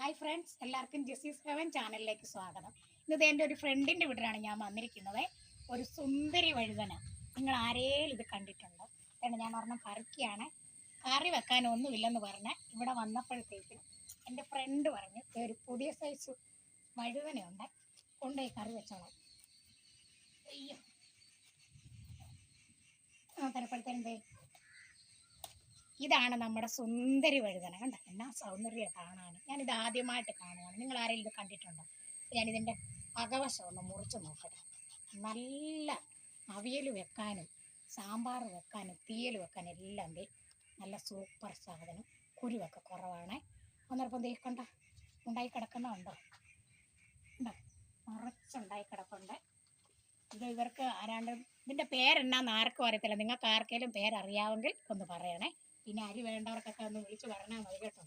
Hi friends എല്ലാവർക്കും ജെസീസ് heaven ചാനലിലേക്ക് സ്വാഗതം. ഇന്നത് എന്റെ ഒരു ഫ്രണ്ടിന്റെ വീട്ടിലാണ് ഞാൻ വന്നിരിക്കുന്നത്. ഒരു സുന്ദരി വഴുതന. നിങ്ങൾ ആരേലും ഇത് കണ്ടിട്ടുണ്ടോ? കാരണം ഞാൻ പറഞ്ഞ കറിക്കാണ് കറി വെക്കാനൊന്നുമില്ലെന്ന് പറഞ്ഞ് ഇവിടെ വന്നപ്പോഴത്തേക്കും എന്റെ ഫ്രണ്ട് പറഞ്ഞു "ദേ ഒരു പുതിയ സൈസ് വഴുതനയുണ്ട്. കൊണ്ടുപോയി കറി വെച്ചോളാം. അയ്യോ. ആ തരപ്പെടുത്തേനും ദേ ഇതാണ് നമ്മുടെ സുന്ദരി വഴുതന. കണ്ട? എന്നാ സൗന്ദര്യ കാണാൻ. ഞാനിത് ആദ്യമായിട്ട് കാണുകയാണ് നിങ്ങൾ ആരെങ്കിലും ഇത് കണ്ടിട്ടുണ്ടോ? ഞാനിതിന്റെ അകവശം ഒന്ന് മുറിച്ച് നോക്കട്ടെ. നല്ല അവിയൽ വെക്കാനും സാമ്പാർ വെക്കാനും തീയൽ വെക്കാനും എല്ലാം ദേ നല്ല സൂപ്പർ സാധനം. കുരുവൊക്കെ കുറവാണ്. അന്നേരപ്പം ദേ കണ്ട? ഉണ്ടായി കിടക്കുന്നുണ്ടോ ഉണ്ടോ? നിറച്ചുണ്ടായി കിടപ്പുണ്ട്. ഇത് ഇവർക്ക് ആരാണ്ട് ഇതിന്റെ പേരെന്നാന്ന് ആർക്കും അറിയത്തില്ല. നിങ്ങൾക്ക് ആർക്കെങ്കിലും പേരറിയാമെങ്കിൽ ഒന്ന് പറയണേ. പിന്നെ അരി വേണ്ടവർക്കൊക്കെ ഒന്ന് വിളിച്ച് പറഞ്ഞാൽ മതി കേട്ടോ.